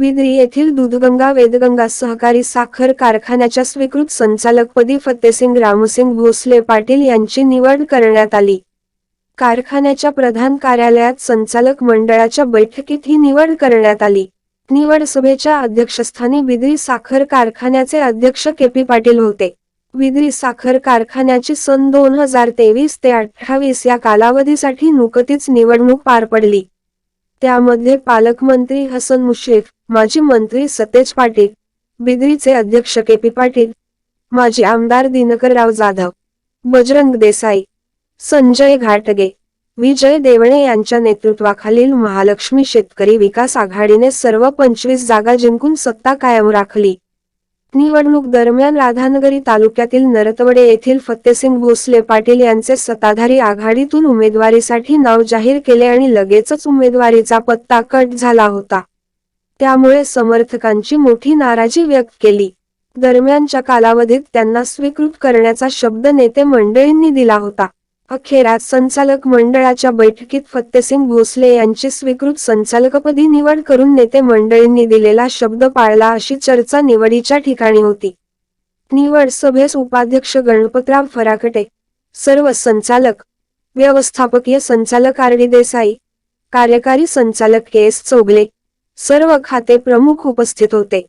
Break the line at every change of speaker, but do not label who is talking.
विद्री येथील दूधगंगा वेदगंगा सहकारी साखर कारखान्याच्या स्वीकृत संचालकपदी फतेसिंग रामसिंग भोसले पाटील यांची निवड करण्यात आली. कारखान्याच्या प्रधान कार्यालयात संचालक मंडळाच्या बैठकीत ही निवड करण्यात आली. निवड सभेच्या अध्यक्षस्थानी विद्री साखर कारखान्याचे अध्यक्ष के पी पाटील होते. विद्री साखर कारखान्याची सन दोन हजार तेवीस ते अठ्ठावीस या कालावधीसाठी नुकतीच निवडणूक पार पडली. त्यामध्ये पालकमंत्री हसन मुश्रीफ माजी मंत्री सतेज पाटील बिद्रीचे अध्यक्ष के पी पाटील माजी आमदार दिनकरराव जाधव बजरंग देसाई संजय घाटगे विजय देवणे यांच्या नेतृत्वाखालील महालक्ष्मी शेतकरी विकास आघाडीने सर्व पंचवीस जागा जिंकून सत्ता कायम राखली. निवडणूक दरम्यान राधानगरी तालुक्यातील नरतवडे येथील फत्तेसिंग भोसले पाटील यांचे सत्ताधारी आघाडीतून उमेदवारीसाठी नाव जाहीर केले आणि लगेचच उमेदवारीचा पत्ता कट झाला होता. त्यामुळे समर्थकांची मोठी नाराजी व्यक्त केली. दरम्यानच्या कालावधीत त्यांना स्वीकृत करण्याचा शब्द नेते मंडळींनी दिला होता. अखेरात संचालक मंडळाच्या बैठकीत फत्तेसिंग भोसले यांची स्वीकृत संचालकपदी निवड करून नेते मंडळींनी दिलेला शब्द पाळला अशी चर्चा निवडीच्या ठिकाणी होती. निवड सभेस उपाध्यक्ष गणपतराव फराकटे सर्व संचालक व्यवस्थापकीय संचालक आर डी देसाई कार्यकारी संचालक के एस चौगले सर्व खाते प्रमुख उपस्थित होते.